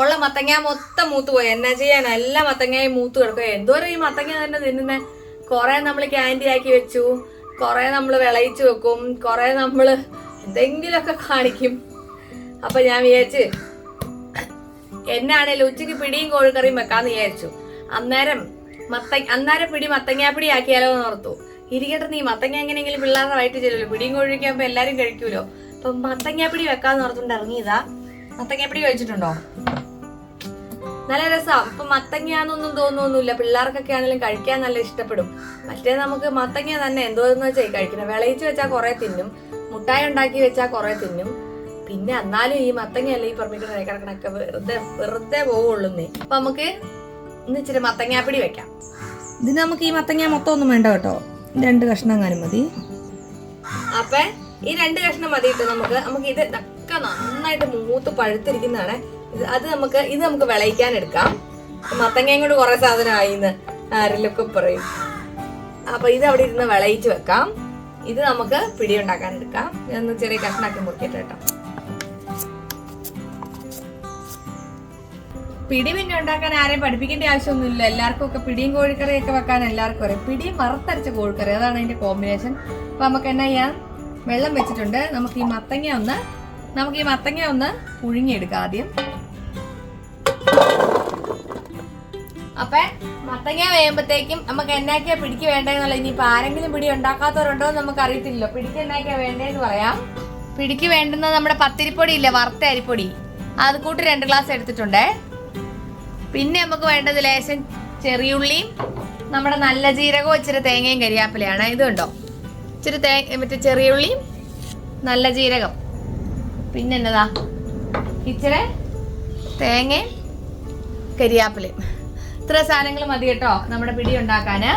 ഉള്ള മത്തങ്ങ മൊത്തം മൂത്ത് പോയി. എന്നാ ചെയ്യാൻ? എല്ലാ മത്തങ്ങയും മൂത്ത് കിടക്കുക എന്തോരം ഈ മത്തങ്ങ തന്നെ തിന്നുന്നേ? കൊറേ നമ്മൾ ക്യാൻഡി ആക്കി വെച്ചു. കൊറേ നമ്മൾ വിളയിച്ചു വെക്കും. കുറെ നമ്മൾ എന്തെങ്കിലുമൊക്കെ കാണിക്കും. അപ്പൊ ഞാൻ വിചാരിച്ച് എന്നാണേലും ഉച്ചയ്ക്ക് പിടിയും കോഴിക്കറിയും വെക്കാന്ന് വിചാരിച്ചു. അന്നേരം മത്ത അന്നേരം പിടി മത്തങ്ങാപ്പിടി ആക്കിയാലോ എന്ന് ഓർത്തു. ഇരിക്കട്ടെ നീ മത്തങ്ങ എങ്ങനെയെങ്കിലും പിള്ളേരുടെ വയറ്റ് ചെല്ലുമല്ലോ. പിടിയും കോഴിയൊക്കെ ആകുമ്പോ എല്ലാരും കഴിക്കൂലോ. അപ്പൊ മത്തങ്ങാപ്പിടി വെക്കാന്ന് ഓർത്തുകൊണ്ട് ഇറങ്ങിയതാ. മത്തങ്ങാപ്പിടി കഴിച്ചിട്ടുണ്ടോ? നല്ല രസമാണ് ഇപ്പൊ മത്തങ്ങയാണെന്നൊന്നും തോന്നുന്നില്ല പിള്ളേർക്കൊക്കെ ആണെങ്കിലും കഴിക്കാൻ നല്ല ഇഷ്ടപ്പെടും. മറ്റേ നമുക്ക് മത്തങ്ങ തന്നെ എന്തോ എന്ന് വെച്ചാൽ കഴിക്കണം വിളയിച്ച് വെച്ചാൽ കുറെ തിന്നും. മുട്ടായി ഉണ്ടാക്കി വെച്ചാൽ കുറെ തിന്നും. പിന്നെ എന്നാലും ഈ മത്തങ്ങയല്ല ഈ പറമ്പിക്കുന്ന കിടക്കണൊക്കെ വെറുതെ വെറുതെ പോവുള്ളൂന്നേ അപ്പൊ നമുക്ക് ഇന്ന് ഇച്ചിരി മത്തങ്ങാപ്പിടി വെക്കാം. ഇതിന് നമുക്ക് ഈ മത്തങ്ങ മൊത്തം ഒന്നും വേണ്ട കേട്ടോ. രണ്ട് കഷ്ണം എങ്ങാനും മതി. അപ്പൊ ഈ രണ്ട് കഷ്ണം മതി കേട്ടോ നമുക്ക് നമുക്ക് ഇത് ഒക്കെ നന്നായിട്ട് മൂത്ത് പഴുത്തിരിക്കുന്നതാണ്. അത് നമുക്ക് ഇത് നമുക്ക് വിളയിക്കാൻ എടുക്കാം. മത്തങ്ങയും കൊണ്ട് കുറെ സാധനമായി എന്ന് ആരെല്ലൊക്കെ പറയും. അപ്പൊ ഇത് അവിടെ ഇരുന്ന് വിളയിച്ച് വെക്കാം. ഇത് നമുക്ക് പിടി ഉണ്ടാക്കാൻ എടുക്കാം. ഒന്ന് ചെറിയ കഷ്ണാക്കി മുറിക്കട്ടെ കേട്ടോ. പിടി പിന്നെ ഉണ്ടാക്കാൻ ആരെയും പഠിപ്പിക്കേണ്ട ആവശ്യമൊന്നുമില്ല. എല്ലാവർക്കും ഒക്കെ പിടിയും കോഴിക്കറിയൊക്കെ വെക്കാൻ എല്ലാവർക്കും അറിയാം. പിടിയും വറുത്തരച്ച കോഴിക്കറി അതാണ് അതിന്റെ കോമ്പിനേഷൻ അപ്പൊ നമുക്ക് എന്നാ ചെയ്യാം? വെള്ളം വെച്ചിട്ടുണ്ട്. നമുക്ക് ഈ മത്തങ്ങ ഒന്ന് നമുക്ക് ഈ മത്തങ്ങ ഒന്ന് പുഴുങ്ങിയെടുക്കാം ആദ്യം. അപ്പൊ മത്തങ്ങ വേകുമ്പോഴത്തേക്കും നമുക്ക് എന്നാക്കിയാ പിടിക്ക് വേണ്ടതെന്നുള്ള ഇനിയിപ്പോ ആരെങ്കിലും പിടി ഉണ്ടാക്കാത്തവരുണ്ടോ എന്ന് നമുക്ക് അറിയത്തില്ലല്ലോ. പിടിക്ക് എന്നാക്കിയാ വേണ്ടതെന്ന് പറയാം. പിടിക്ക് വേണ്ടുന്നത് നമ്മുടെ പത്തിരിപ്പൊടി ഇല്ല വറുത്ത അരിപ്പൊടി? അത് കൂട്ടി രണ്ട് ഗ്ലാസ് എടുത്തിട്ടുണ്ടേ. പിന്നെ നമുക്ക് വേണ്ടത് ലേശം ചെറിയുള്ളിയും നമ്മുടെ നല്ല ജീരകവും ഇച്ചിരി തേങ്ങയും കരിയാപ്പിലയാണ്. ഇത് കണ്ടോ? ഇച്ചിരി തേ മറ്റേ ചെറിയുള്ളിയും നല്ല ജീരകം. പിന്നെ എന്നതാ ഇച്ചിരി തേങ്ങയും കരിയാപ്പിലയും. ഇത്ര സാധനങ്ങൾ മതി കേട്ടോ നമ്മുടെ പിടി ഉണ്ടാക്കാന്.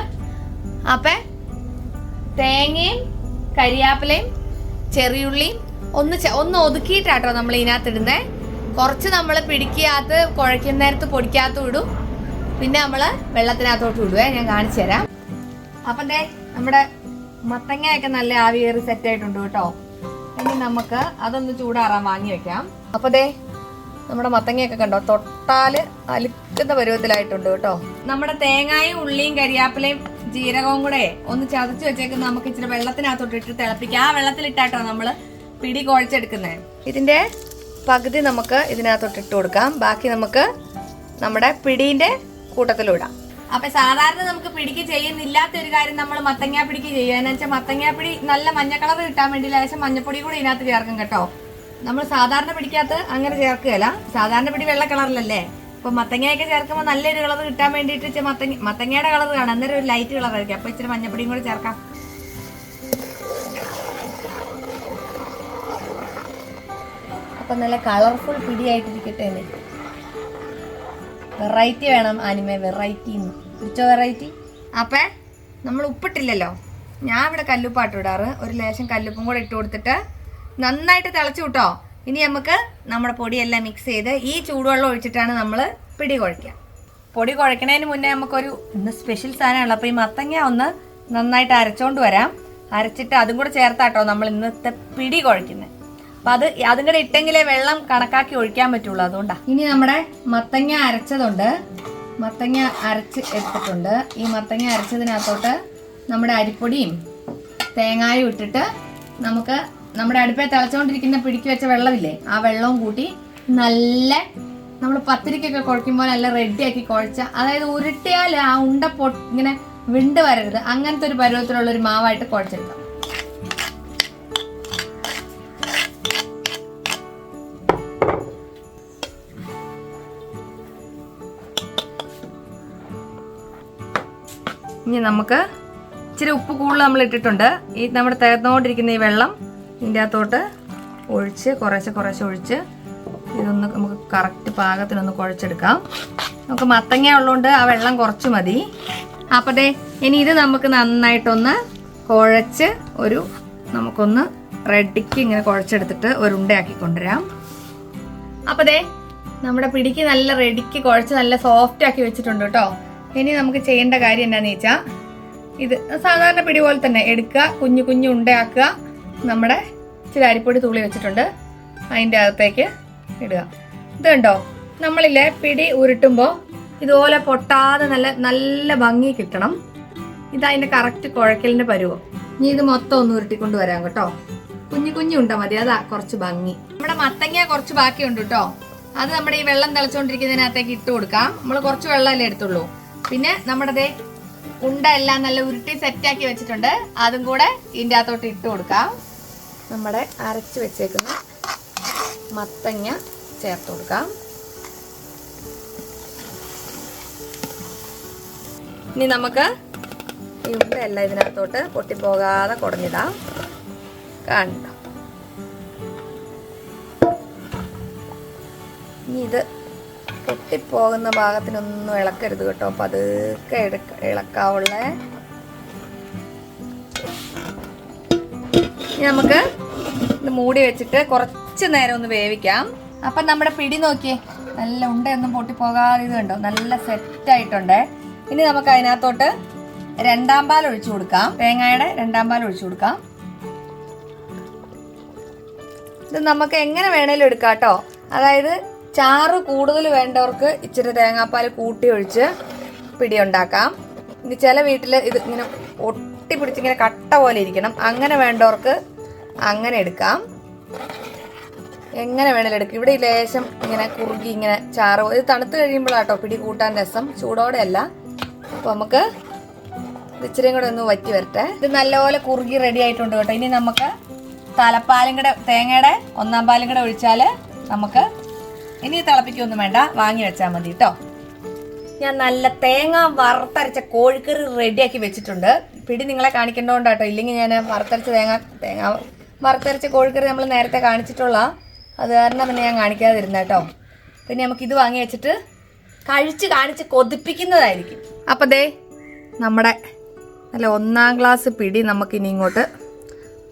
അപ്പൊ തേങ്ങയും കരിയാപ്പിലയും ചെറിയുള്ളിയും ഒന്ന് ഒന്ന് ഒതുക്കിയിട്ടാട്ടോ നമ്മൾ ഇതിനകത്ത് ഇടുന്നേ കുറച്ച് നമ്മൾ പിടിക്കാത്ത കുഴയ്ക്കുന്ന പൊടിക്കാത്ത ഇടും. പിന്നെ നമ്മൾ വെള്ളത്തിനകത്തോട്ട് ഇടുവേ ഞാൻ കാണിച്ചു തരാം. അപ്പം ദേ നമ്മുടെ മത്തങ്ങയൊക്കെ നല്ല ആവി കയറി സെറ്റ് ആയിട്ടുണ്ട് കേട്ടോ. ഇനി നമുക്ക് അതൊന്ന് ചൂടാറാൻ വാങ്ങി വെക്കാം. അപ്പൊ ദേ നമ്മുടെ മത്തങ്ങയൊക്കെ കണ്ടോ? തൊട്ടാൽ അലുക്കുന്ന പരുവത്തിലായിട്ടുണ്ട് കേട്ടോ. നമ്മുടെ തേങ്ങായും ഉള്ളിയും കരിയാപ്പിലയും ജീരകവും കൂടെ ഒന്ന് ചതച്ച് വെച്ചേക്കുന്ന നമുക്ക് ഇച്ചിരി വെള്ളത്തിനകത്തോട്ട് ഇട്ട് തിളപ്പിക്കാം. ആ വെള്ളത്തിലിട്ടാട്ടോ നമ്മൾ പിടി കുഴച്ചെടുക്കുന്നത് ഇതിന്റെ പകുതി നമുക്ക് ഇതിനകത്തോട്ട് ഇട്ട് കൊടുക്കാം. ബാക്കി നമുക്ക് നമ്മുടെ പിടീന്റെ കൂട്ടത്തിലിടാം. അപ്പൊ സാധാരണ നമുക്ക് പിടിക്ക് ചെയ്യുന്നില്ലാത്ത ഒരു കാര്യം നമ്മൾ മത്തങ്ങാ പിടിക്ക് ചെയ്യുക. എന്ന് വെച്ചാൽ മത്തങ്ങാപ്പിടി നല്ല മഞ്ഞ കളർ കിട്ടാൻ വേണ്ടി ലേശം മഞ്ഞപ്പൊടി കൂടി ഇതിനകത്ത് ചേർക്കും കേട്ടോ. നമ്മൾ സാധാരണ പിടിക്കകത്ത് അങ്ങനെ ചേർക്കുകയല്ല. സാധാരണ പിടി വെള്ള കളറിലല്ലേ? അപ്പൊ മത്തങ്ങയൊക്കെ ചേർക്കുമ്പോൾ നല്ലൊരു കളർ കിട്ടാൻ വേണ്ടിയിട്ട് മത്തങ്ങ മത്തങ്ങയുടെ കളർ കാണാം. അന്നേരം ഒരു ലൈറ്റ് കളർ ആയിരിക്കും. അപ്പൊ ഇച്ചിരി മഞ്ഞപ്പൊടിയും കൂടി ചേർക്കാം. അപ്പൊ നല്ല കളർഫുൾ പിടിയായിട്ടിരിക്കട്ടെ എന്ന് വെറൈറ്റി വേണം ആനിമ വെറൈറ്റി പിടിച്ചോ വെറൈറ്റി അപ്പേ നമ്മൾ ഉപ്പിട്ടില്ലല്ലോ. ഞാൻ ഇവിടെ കല്ലുപ്പാട്ട് ഇടാറ്. ഒരു ലേശം കല്ലുപ്പും കൂടെ ഇട്ട് കൊടുത്തിട്ട് നന്നായിട്ട് തിളച്ചു കിട്ടോ. ഇനി നമുക്ക് നമ്മുടെ പൊടിയെല്ലാം മിക്സ് ചെയ്ത് ഈ ചൂടുവെള്ളം ഒഴിച്ചിട്ടാണ് നമ്മൾ പിടി കുഴയ്ക്കുക. പൊടി കുഴക്കണതിന് മുന്നേ നമുക്കൊരു ഇന്ന് സ്പെഷ്യൽ സാധനമാണല്ലോ. അപ്പോൾ ഈ മത്തങ്ങ ഒന്ന് നന്നായിട്ട് അരച്ചോണ്ട് വരാം. അരച്ചിട്ട് അതും കൂടെ ചേർത്താട്ടോ നമ്മൾ ഇന്നത്തെ പിടി കുഴക്കുന്നത് അപ്പം അത് അതും കൂടെ ഇട്ടെങ്കിലേ വെള്ളം കണക്കാക്കി ഒഴിക്കാൻ പറ്റുള്ളൂ അതുകൊണ്ടാണ് ഇനി നമ്മുടെ മത്തങ്ങ അരച്ചതുണ്ട്. മത്തങ്ങ അരച്ച് എടുത്തിട്ടുണ്ട്. ഈ മത്തങ്ങ അരച്ചതിനകത്തോട്ട് നമ്മുടെ അരിപ്പൊടിയും തേങ്ങായും ഇട്ടിട്ട് നമുക്ക് നമ്മുടെ അടുപ്പേ തിളച്ചുകൊണ്ടിരിക്കുന്ന പിടിക്ക് വെച്ച വെള്ളമില്ലേ ആ വെള്ളവും കൂട്ടി നല്ല നമ്മൾ പത്തിരിക്കൊക്കെ കുഴയ്ക്കുമ്പോൾ നല്ല ആക്കി കുഴച്ച അതായത് ഉരുട്ടിയാൽ ആ ഉണ്ട പൊ ഇങ്ങനെ വിണ്ട് വരരുത്. അങ്ങനത്തെ ഒരു പരുവത്തിലുള്ള ഒരു മാവായിട്ട് കുഴച്ചെടുക്കാം. ഇനി നമുക്ക് ഇച്ചിരി ഉപ്പ് കൂടുതൽ നമ്മൾ ഇട്ടിട്ടുണ്ട്. ഈ നമ്മുടെ തേർന്നുകൊണ്ടിരിക്കുന്ന ഈ വെള്ളം ഇതിന്റെ അകത്തോട്ട് ഒഴിച്ച് കുറേശ്ശെ കുറേശ്ശെ ഒഴിച്ച് ഇതൊന്ന് നമുക്ക് കറക്റ്റ് പാകത്തിനൊന്ന് കുഴച്ചെടുക്കാം. നമുക്ക് മത്തങ്ങ ഉള്ളതുകൊണ്ട് ആ വെള്ളം കുറച്ച് മതി. അപ്പോൾ ഇനി ഇത് നമുക്ക് നന്നായിട്ടൊന്ന് കുഴച്ച് ഒരു നമുക്കൊന്ന് റെഡിക്ക് ഇങ്ങനെ കുഴച്ചെടുത്തിട്ട് ഒരു ഉണ്ടയാക്കി കൊണ്ടുവരാം. അപ്പൊ ദേ നമ്മുടെ പിടിക്ക് നല്ല റെഡിക്ക് കുഴച്ച് നല്ല സോഫ്റ്റ് ആക്കി വെച്ചിട്ടുണ്ട് കേട്ടോ. ഇനി നമുക്ക് ചെയ്യേണ്ട കാര്യം എന്താണെന്ന് വെച്ചാൽ ഇത് സാധാരണ പിടി പോലെ തന്നെ എടുക്കുക കുഞ്ഞു കുഞ്ഞു ഉണ്ടയാക്കുക. നമ്മുടെ ഇച്ചിരി അരിപ്പൊടി തുള്ളി വെച്ചിട്ടുണ്ട്. അതിന്റെ അകത്തേക്ക് ഇടുക. ഇത് കണ്ടോ? നമ്മളില്ലേ പിടി ഉരുട്ടുമ്പോൾ ഇതുപോലെ പൊട്ടാതെ നല്ല നല്ല ഭംഗി കിട്ടണം. ഇതതിന്റെ കറക്റ്റ് കുഴക്കലിന്റെ പരുവം. ഇനി ഇത് മൊത്തം ഒന്ന് ഉരുട്ടിക്കൊണ്ട് വരാം കേട്ടോ. കുഞ്ഞു കുഞ്ഞു ഉണ്ട മതി. അതാ കുറച്ച് ഭംഗി. നമ്മുടെ മത്തങ്ങ കുറച്ച് ബാക്കിയുണ്ട് കേട്ടോ. അത് നമ്മുടെ ഈ വെള്ളം തിളച്ചുകൊണ്ടിരിക്കുന്നതിനകത്തേക്ക് ഇട്ട് കൊടുക്കാം. നമ്മൾ കുറച്ച് വെള്ളമല്ലേ എടുത്തുള്ളൂ. പിന്നെ നമ്മുടെ ഉണ്ട എല്ലാം നല്ല ഉരുട്ടി സെറ്റാക്കി വെച്ചിട്ടുണ്ട്. അതും കൂടെ ഇതിന്റെ അകത്തോട്ട് ഇട്ട് കൊടുക്കാം. നമ്മുടെ അരച്ച് വെച്ചേക്കുന്ന മത്തങ്ങ ചേർത്ത് കൊടുക്കാം. ഇനി നമുക്ക് ഈ ഉണ്ടയെല്ലാം ഇതിനകത്തോട്ട് പൊട്ടിപ്പോകാതെ കുടഞ്ഞിടാം. കണ്ടോ? ഇനി ഇത് പൊട്ടിപ്പോകുന്ന ഭാഗത്തിനൊന്നും ഇളക്കരുത് കേട്ടോ. പതുക്കെ എടുക്ക ഇളക്കാവുള്ള. നമുക്ക് ഇത് മൂടി വെച്ചിട്ട് കുറച്ച് നേരം ഒന്ന് വേവിക്കാം. അപ്പം നമ്മുടെ പിടി നോക്കിയേ. നല്ല ഉണ്ടയൊന്നും പൊട്ടിപ്പോകാതെ ഇത് കണ്ടോ? നല്ല സെറ്റ് ആയിട്ടുണ്ട് ഇനി നമുക്ക് അതിനകത്തോട്ട് രണ്ടാം പാൽ ഒഴിച്ചു കൊടുക്കാം. തേങ്ങയുടെ രണ്ടാം പാൽ ഒഴിച്ചു കൊടുക്കാം. ഇത് നമുക്ക് എങ്ങനെ വേണേലും എടുക്കാം കേട്ടോ. അതായത് ചാറ് കൂടുതൽ വേണ്ടവർക്ക് ഇച്ചിരി തേങ്ങാപ്പാൽ കൂട്ടി ഒഴിച്ച് പിടി ഉണ്ടാക്കാം ഇനി ചില വീട്ടിൽ ഇത് ഇങ്ങനെ ഒട്ടി പിടിച്ചിങ്ങനെ കട്ട പോലെ ഇരിക്കണം. അങ്ങനെ വേണ്ടവർക്ക് അങ്ങനെ എടുക്കാം. എങ്ങനെ വേണേലും എടുക്കും. ഇവിടെ ലേശം ഇങ്ങനെ കുറുകി ഇങ്ങനെ ചാറ് ഇത് തണുത്ത് കഴിയുമ്പോഴാട്ടോ പിടി കൂട്ടാൻ രസം. ചൂടോടെ അല്ല അപ്പോൾ നമുക്ക് ഇച്ചിരി കൂടെ ഒന്ന് വറ്റി വരട്ടെ. ഇത് നല്ലപോലെ കുറുകി റെഡി ആയിട്ടുണ്ട് കേട്ടോ. ഇനി നമുക്ക് തലപ്പാലും കൂടെ തേങ്ങയുടെ ഒന്നാം പാലും കൂടെ ഒഴിച്ചാൽ നമുക്ക് ഇനി തിളപ്പിക്കൊന്നും വേണ്ട. വാങ്ങി വെച്ചാൽ മതി കേട്ടോ ഞാൻ നല്ല തേങ്ങ വറുത്തരച്ച കോഴിക്കറി റെഡിയാക്കി വെച്ചിട്ടുണ്ട്. പിടി നിങ്ങളെ കാണിക്കേണ്ടതുകൊണ്ടാട്ടോ. ഇല്ലെങ്കിൽ ഞാൻ വറുത്തരച്ച തേങ്ങ തേങ്ങ വറുത്തരച്ച കോഴിക്കറി നമ്മൾ നേരത്തെ കാണിച്ചിട്ടുള്ള. അത് കാരണം പിന്നെ ഞാൻ കാണിക്കാതിരുന്ന കേട്ടോ പിന്നെ നമുക്ക് ഇത് വാങ്ങി വെച്ചിട്ട് കഴിച്ച് കാണിച്ച് കൊതിപ്പിക്കുന്നതായിരിക്കും. അപ്പം ദേ നമ്മുടെ നല്ല ഒന്നാം ക്ലാസ് പിടി നമുക്കിനി ഇങ്ങോട്ട്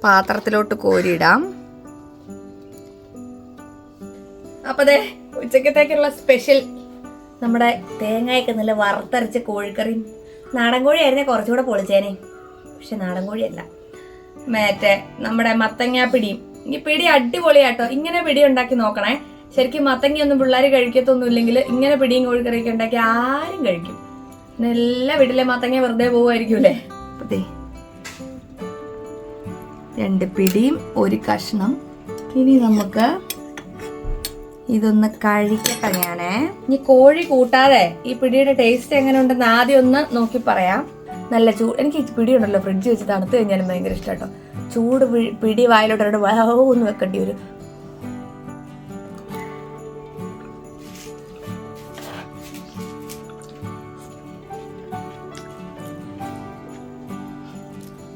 പാത്രത്തിലോട്ട് കോരിയിടാം. അപ്പം ദേ ഉച്ചക്കത്തേക്കുള്ള സ്പെഷ്യൽ നമ്മുടെ തേങ്ങയൊക്കെ നല്ല വറുത്തരച്ച കോഴിക്കറിയും. നാടൻ കോഴിയായിരുന്നേ കുറച്ചുകൂടെ പൊളിച്ചേനെ. പക്ഷെ നാടൻ കോഴിയല്ല. മറ്റേ നമ്മുടെ മത്തങ്ങ പിടിയും. ഈ പിടി അടിപൊളിയാട്ടോ. ഇങ്ങനെ പിടി ഉണ്ടാക്കി നോക്കണേ. ശരിക്കും മത്തങ്ങയൊന്നും പിള്ളേർ കഴിക്കത്തൊന്നും ഇല്ലെങ്കിൽ ഇങ്ങനെ പിടിയും കോഴിക്കറിയൊക്കെ ഉണ്ടാക്കി ആരും കഴിക്കും. എല്ലാ വീട്ടിലെ മത്തങ്ങ വെറുതെ പോവുമായിരിക്കൂലേ? ദേ രണ്ട് പിടിയും ഒരു കഷ്ണം. ഇനി നമുക്ക് ഇതൊന്ന് കഴിക്കട്ടെ ഞാനേ. ഇനി കോഴി കൂട്ടാതെ ഈ പിടിയുടെ ടേസ്റ്റ് എങ്ങനെ ഉണ്ടെന്ന് ആദ്യം ഒന്ന് നോക്കി പറയാം. നല്ല ചൂട് എനിക്ക് പിടി ഉണ്ടല്ലോ ഫ്രിഡ്ജ് വെച്ച് തണുത്ത് കഴിഞ്ഞാലും ഭയങ്കര ഇഷ്ടം കേട്ടോ ചൂട് പിടി വായിലോട്ട് വഹോ ഒന്ന് വെക്കേണ്ടി വരും.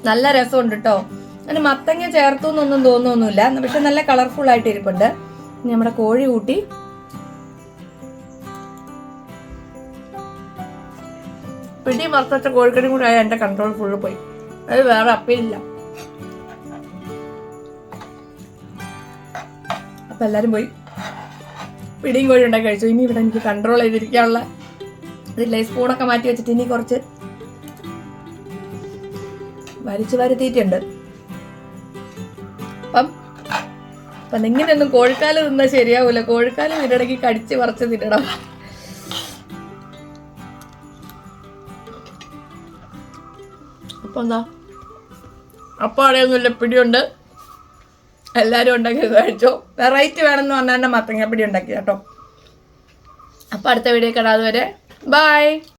നല്ല രസമുണ്ട് കേട്ടോ അതിന് മത്തങ്ങ ചേർത്തു എന്നൊന്നും തോന്നുന്നൊന്നുമില്ല. പക്ഷെ നല്ല കളർഫുൾ ആയിട്ട് ഇരിപ്പുണ്ട്. നമ്മുടെ കോഴി കൂട്ടി. പിടി മറത്തച്ച കോഴിക്കടി കൂടെ ആയ എന്റെ കൺട്രോൾ ഫുള്ള് പോയി. അത് വേറെ അപ്പയില്ല അപ്പൊ എല്ലാരും പോയി. പിടിയും കോഴി ഉണ്ടാക്കി കഴിച്ചു. ഇനി ഇവിടെ എനിക്ക് കൺട്രോൾ ചെയ്തിരിക്കാനുള്ള ഇതില്ലേ സ്പൂണൊക്കെ മാറ്റി വെച്ചിട്ട് ഇനി കുറച്ച് വരിച്ചു വരുത്തിയിട്ടുണ്ട് അപ്പം ഇങ്ങനെയൊന്നും കോഴിക്കാൽ തിന്നാൽ ശരിയാവൂല. കോഴിക്കാൽ ഇതിനിടയ്ക്ക് കടിച്ച് പറിച്ച് തിന്നണം. അപ്പം എന്താ? അപ്പം അവിടെയൊന്നുമില്ല പിടിയുണ്ട്. എല്ലാവരും ഉണ്ടാക്കി കഴിച്ചോ. വെറൈറ്റി വേണമെന്ന് പറഞ്ഞാൽ മത്തങ്ങ പിടി ഉണ്ടാക്കി കേട്ടോ. അപ്പം അടുത്ത വീഡിയോ കാണാതെ വരെ ബൈ